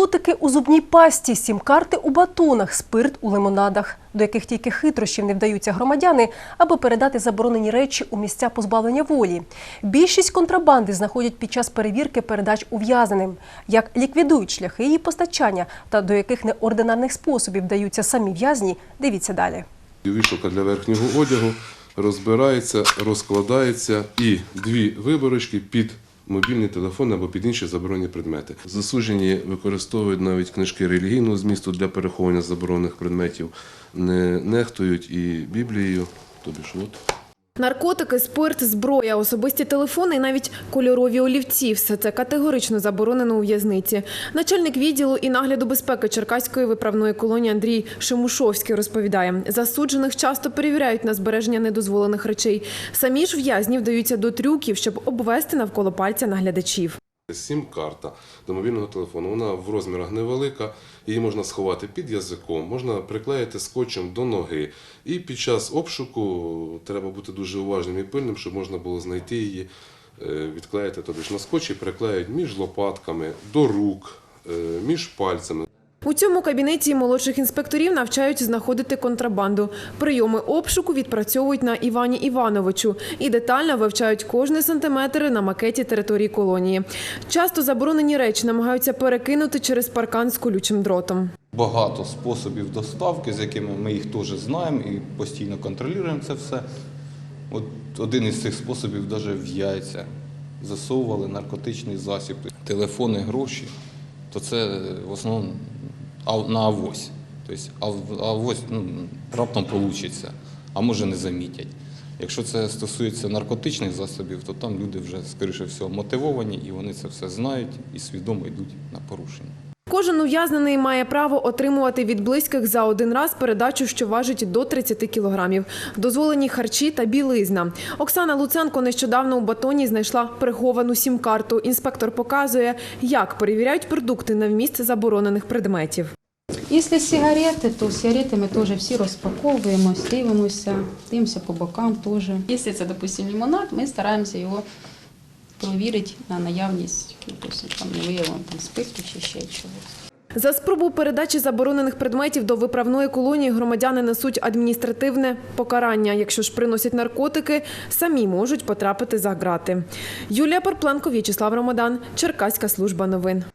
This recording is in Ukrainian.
Наркотики у зубній пасті, сім-карти у батонах, спирт у лимонадах, до яких тільки хитрощів не вдаються громадяни, аби передати заборонені речі у місця позбавлення волі. Більшість контрабанди знаходять під час перевірки передач ув'язненим. Як ліквідують шляхи її постачання та до яких неординарних способів вдаються самі в'язні, дивіться далі. Вішалка для верхнього одягу розбирається, розкладається і дві виборочки під мобільний телефон або під інші заборонені предмети. Засуджені використовують навіть книжки релігійного змісту для переховування заборонених предметів, не нехтують і Біблією. Тобі ж от. Наркотики, спирт, зброя, особисті телефони і навіть кольорові олівці – все це категорично заборонено у в'язниці. Начальник відділу і нагляду безпеки Черкаської виправної колонії Андрій Шимушовський розповідає, засуджених часто перевіряють на збереження недозволених речей. Самі ж в'язні вдаються до трюків, щоб обвести навколо пальця наглядачів. Сім-карта до мобільного телефону. Вона в розмірах невелика, її можна сховати під язиком, можна приклеїти скотчем до ноги. І під час обшуку треба бути дуже уважним і пильним, щоб можна було знайти її, е, відклеїти тобто на скотчі, приклеюють між лопатками, до рук, е, між пальцями. У цьому кабінеті молодших інспекторів навчають знаходити контрабанду. Прийоми обшуку відпрацьовують на Івані Івановичу і детально вивчають кожний сантиметр на макеті території колонії. Часто заборонені речі намагаються перекинути через паркан з колючим дротом. Багато способів доставки, з якими ми їх теж знаємо і постійно контролюємо це все. От один із цих способів навіть в яйця засовували наркотичний засіб, телефони, гроші, то це е, в основному на авось. Тобто авось ну, раптом вийде, а може не замітять. Якщо це стосується наркотичних засобів, то там люди вже, скоріше всього, мотивовані і вони це все знають і свідомо йдуть на порушення. Кожен ув'язнений має право отримувати від близьких за один раз передачу, що важить до 30 кілограмів, дозволені харчі та білизна. Оксана Луценко нещодавно у батоні знайшла приховану сім-карту. Інспектор показує, як перевіряють продукти на вміст заборонених предметів. Якщо сигарети, то сигарети ми теж всі розпаковуємо, дивимося, дивимося по бокам теж. Якщо це, допустимо, лимонад, ми стараємося його провірити на наявність, якогось там не виявлено там списку чи ще чогось. За спробу передачі заборонених предметів до виправної колонії громадяни несуть адміністративне покарання. Якщо ж приносять наркотики, самі можуть потрапити за грати. Юлія Парпленко, В'ячеслав Ромадан, Черкаська служба новин.